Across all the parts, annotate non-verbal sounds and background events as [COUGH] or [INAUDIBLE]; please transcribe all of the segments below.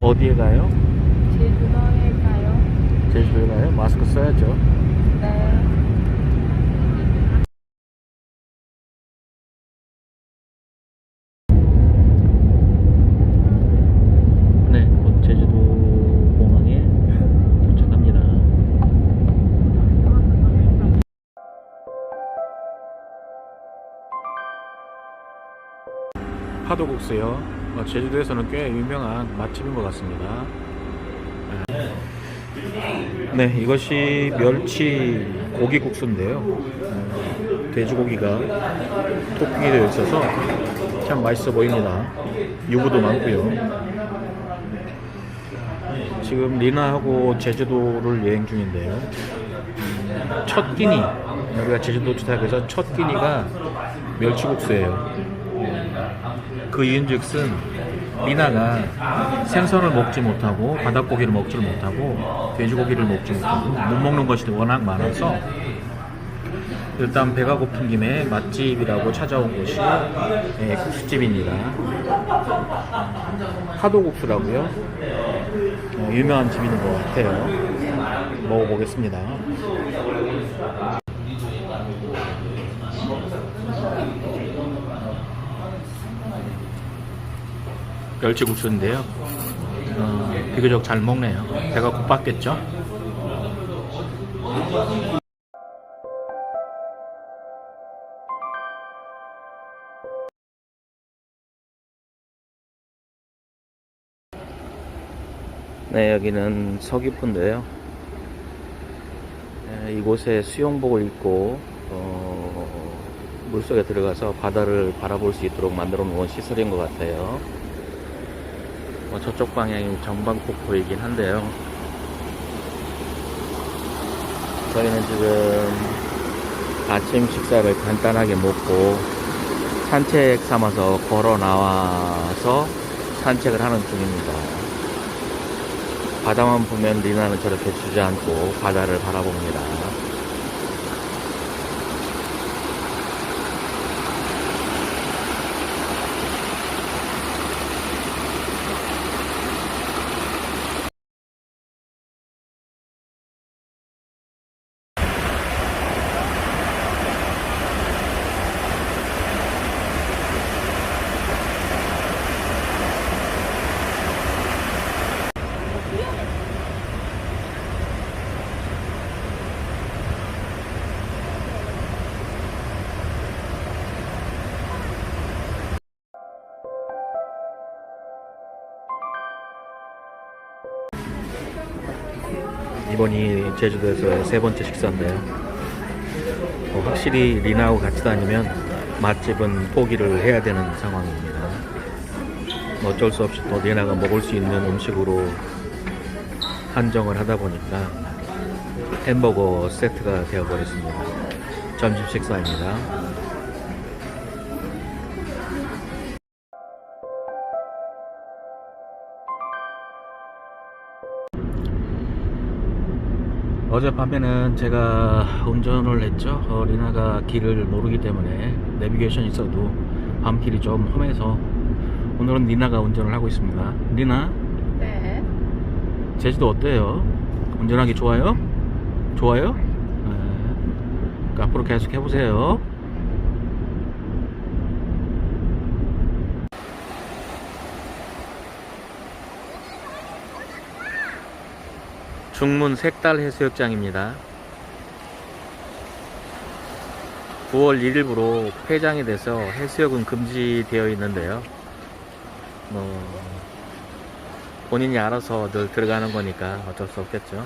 어디에 가요? 제주도에 가요. 제주도에 가요? 마스크 써야죠. 네. 네, 곧 제주도 공항에 도착합니다. 파도국수요. 어, 제주도에서는 꽤 유명한 맛집인 것 같습니다. 네, 이것이 멸치 고기 국수인데요. 어, 돼지고기가 토핑이 되어 있어서 참 맛있어 보입니다. 유부도 많고요. 지금 리나하고 제주도를 여행 중인데요. 음, 첫 끼니 우리가 제주도 도착해서 첫 끼니가 멸치국수예요. 그 이유인즉슨 리나가 생선을 먹지 못하고 바닷고기를 먹지를 못하고 돼지고기를 먹지 못하고 못 먹는 것이 워낙 많아서 일단 배가 고픈 김에 맛집이라고 찾아온 곳이 예, 국수집입니다. 파도국수라고요. 어, 유명한 집인 것 같아요. 먹어보겠습니다. 멸치국수인데요. 어, 비교적 잘 먹네요. 배가 고팠겠죠? 네, 여기는 서귀포인데요. 에, 이곳에 수영복을 입고 어, 물속에 들어가서 바다를 바라볼 수 있도록 만들어 놓은 시설인 것 같아요. 어, 저쪽 방향이 정방폭 보이긴 한데요. 저희는 지금 아침 식사를 간단하게 먹고 산책 삼아서 걸어 나와서 산책을 하는 중입니다. 바다만 보면 리나는 저렇게 주저앉고 바다를 바라봅니다. 이번이 제주도에서의 세 번째 식사인데요. 어, 확실히 리나하고 같이 다니면 맛집은 포기를 해야 되는 상황입니다. 어쩔 수 없이 또 리나가 먹을 수 있는 음식으로 한정을 하다 보니까 햄버거 세트가 되어버렸습니다. 점심 식사입니다. 어젯밤에는 제가 운전을 했죠. 어, 리나가 길을 모르기 때문에 내비게이션이 있어도 밤길이 좀 험해서 오늘은 리나가 운전을 하고 있습니다. 리나, 네. 제주도 어때요? 운전하기 좋아요? 좋아요? 네. 그러니까 앞으로 계속 해보세요. 중문 색달 해수욕장입니다. 9월 1일부로 폐장이 돼서 해수욕은 금지되어 있는데요. 뭐 본인이 알아서 늘 들어가는 거니까 어쩔 수 없겠죠.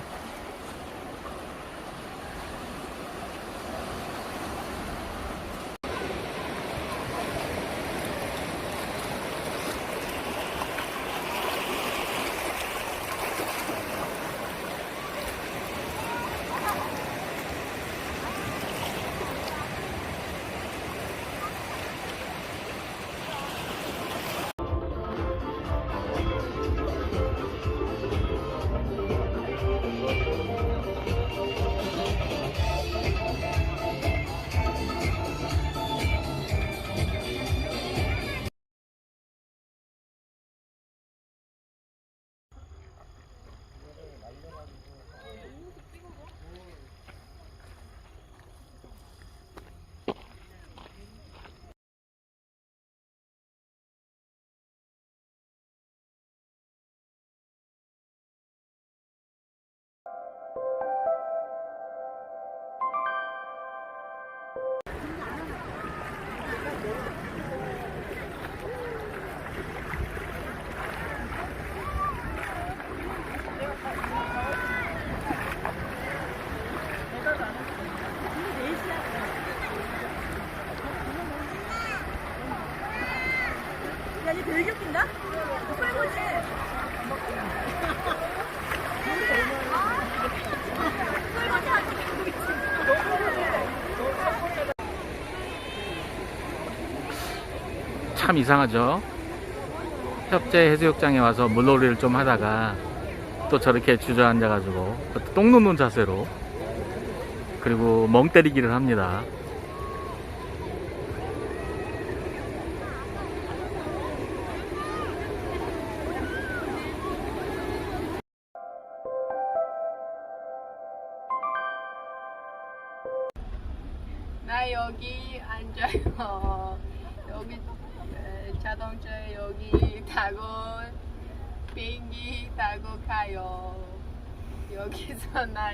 참 이상하죠. 협재 해수욕장에 와서 물놀이를 좀 하다가 또 저렇게 주저앉아가지고 똥 눕는 자세로 그리고 멍 때리기를 합니다. 나 여기 앉아요. 여기 에, 자동차 여기 타고 비행기 타고 가요. 여기서 [LAUGHS] 나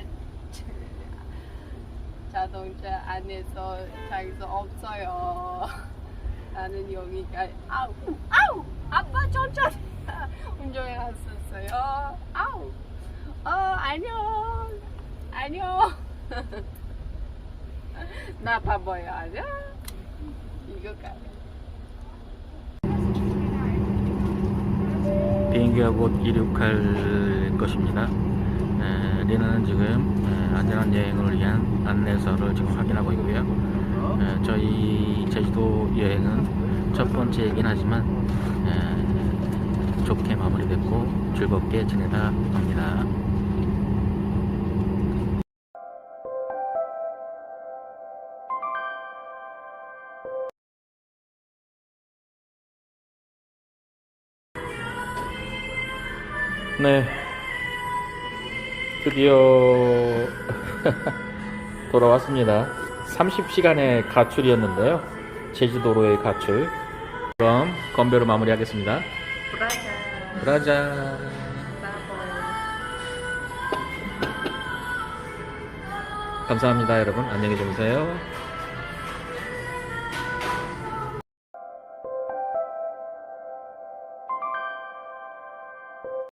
자동차 안에서 자기서 없어요. [LAUGHS] 나는 여기가 아우 아우 아빠 천천히 [LAUGHS] 운전해 갔었어요. 아우 어 안녕 안녕. 나 바보야 아니야? 이거 가. 비행기가 곧 이륙할 것입니다. 에, 리나는 지금 에, 안전한 여행을 위한 안내서를 지금 확인하고 있고요. 에, 저희 제주도 여행은 첫 번째이긴 하지만 에, 좋게 마무리됐고 즐겁게 지내다 갑니다. 네. 드디어 [LAUGHS] 돌아왔습니다. 30시간의 가출이었는데요. 제주도로의 가출. 그럼 건배로 마무리하겠습니다. 브라자. 감사합니다, 여러분. 안녕히 주무세요.